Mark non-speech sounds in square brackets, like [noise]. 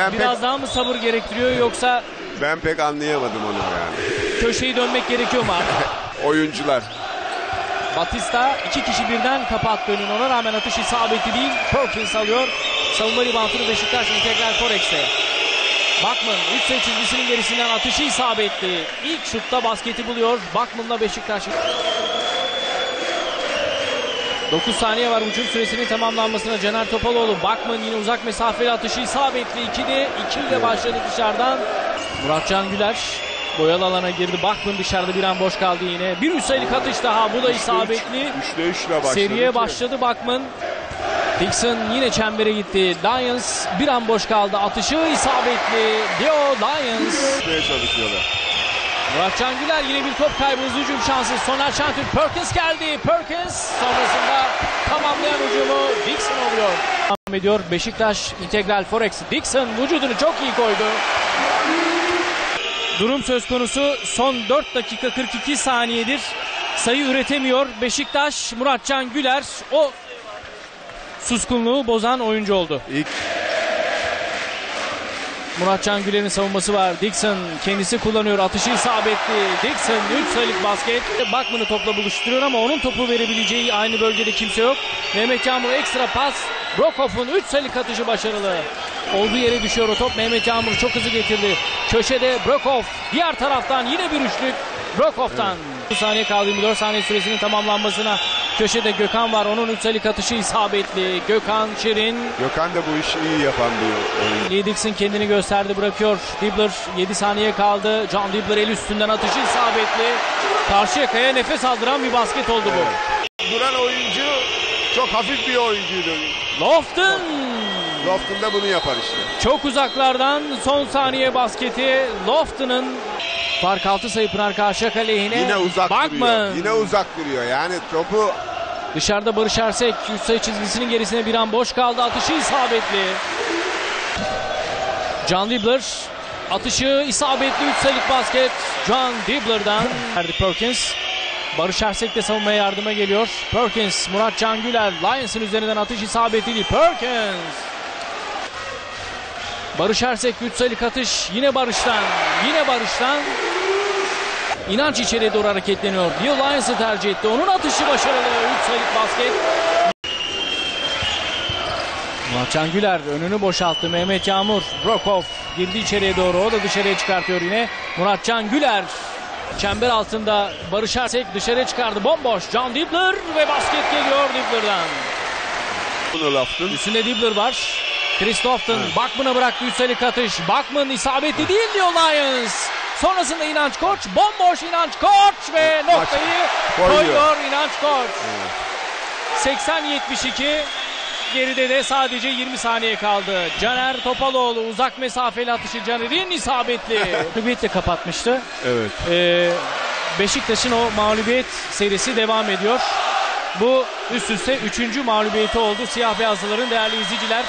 Ben Biraz pek daha mı sabır gerektiriyor yoksa ben pek anlayamadım onu yani. köşeyi dönmek gerekiyor mu? [laughs] Oyuncular. Batista iki kişi birden kapattı önünü. Ona rağmen atış isabeti değil. Perkins alıyor. Savunma ribantını Beşiktaş integral Forex'te. Bakman 3 sayı çizgisinin gerisinden atışı isabetli. İlk şutta basketi buluyor. Bakman'la Beşiktaş. 9 saniye var hücum süresinin tamamlanmasına Caner Topaloğlu. Bakman yine uzak mesafeli atışı isabetli. 2'de 2 ile başladı dışarıdan. Muratcan Güler boyalı alana girdi. Bakman dışarıda bir an boş kaldı yine. Bir üst sayılık atış daha. Bu da isabetli. 3'te 3 ile başladı. Seriye başladı Bakman. Dixon yine çembere gitti. Lions bir an boş kaldı. Atışı isabetli. Leo Lions. Çalışıyorlar. Muratcan Güler yine bir top kaybı hızlı hücum şansı. Soner Şentürk Perkins geldi. Perkins sonrasında tamamlayan hücumu Dixon oluyor. Devam ediyor Beşiktaş integral Forex. Dixon vücudunu çok iyi koydu. Durum söz konusu son 4 dakika 42 saniyedir. Sayı üretemiyor. Beşiktaş Muratcan Güler o suskunluğu bozan oyuncu oldu. İlk Muratcan Güler'in savunması var. Dixon kendisi kullanıyor. Atışı isabetli. Dixon 3 sayılık basket. Bakman'ı topla buluşturuyor ama onun topu verebileceği aynı bölgede kimse yok. Mehmet Yağmur ekstra pas. Brokoff'un 3 sayılık atışı başarılı. Olduğu yere düşüyor o top. Mehmet Yağmur çok hızlı getirdi. Köşede Brokoff. Diğer taraftan yine bir üçlük. Brokoff'tan. 3 saniye kaldı 24 saniye süresinin tamamlanmasına. Köşede Gökhan var. Onun 3 sayılık atışı isabetli. Gökhan Şirin Gökhan da bu işi iyi yapan bir oyuncu. Lee Dixon kendini gösterdi bırakıyor. Dibbler 7 saniye kaldı. John Dibbler el üstünden atışı isabetli. Karşıyaka'ya nefes aldıran bir basket oldu bu. Duran oyuncu çok hafif bir oyuncuydu. Lofton Lofton da bunu yapar işte. çok uzaklardan son saniye basketi. Lofton'ın fark 6 sayı Pınar Karşıyaka lehine. Yine uzak Bakma. duruyor. Yine uzak duruyor. Yani topu Dışarıda Barış Ersek 3 sayı çizgisinin gerisine bir an boş kaldı. Atışı isabetli. John Dibbler atışı isabetli 3 sayılık basket. John Dibbler'dan verdi Perkins. Barış Ersek de savunmaya yardıma geliyor. Perkins, Murat Can Güler, Lions'ın üzerinden atış isabetli. Perkins. Barış Ersek 3 sayılık atış yine Barış'tan. Yine Barış'tan. İnanç içeriye doğru hareketleniyor. Leo Lions'ı tercih etti. Onun atışı başarılı. 3 sayılık basket. Muratcan Güler önünü boşalttı. Mehmet Yağmur. Brokov girdi içeriye doğru. O da dışarıya çıkartıyor yine. Muratcan Güler. Çember altında Barış Ersek dışarıya çıkardı. Bomboş. John Dibbler ve basket geliyor Dibbler'dan. bunu Lofton. Üstünde Dibbler var. Christopher'ın Bakman'a bıraktı 3 sayılık atış. Bakman isabetli değil diyor Lions. Sonrasında İnanç Koç. Bomboş İnanç Koç ve noktayı koyuyor. koyuyor İnanç Koç. 80-72 geride de sadece 20 saniye kaldı. Caner Topaloğlu uzak mesafeli atışı Caner'in isabetli. [laughs] Mağlubiyetle kapatmıştı. Evet. Ee, Beşiktaş'ın o mağlubiyet serisi devam ediyor. Bu üst üste 3. mağlubiyeti oldu siyah beyazlıların değerli izleyiciler.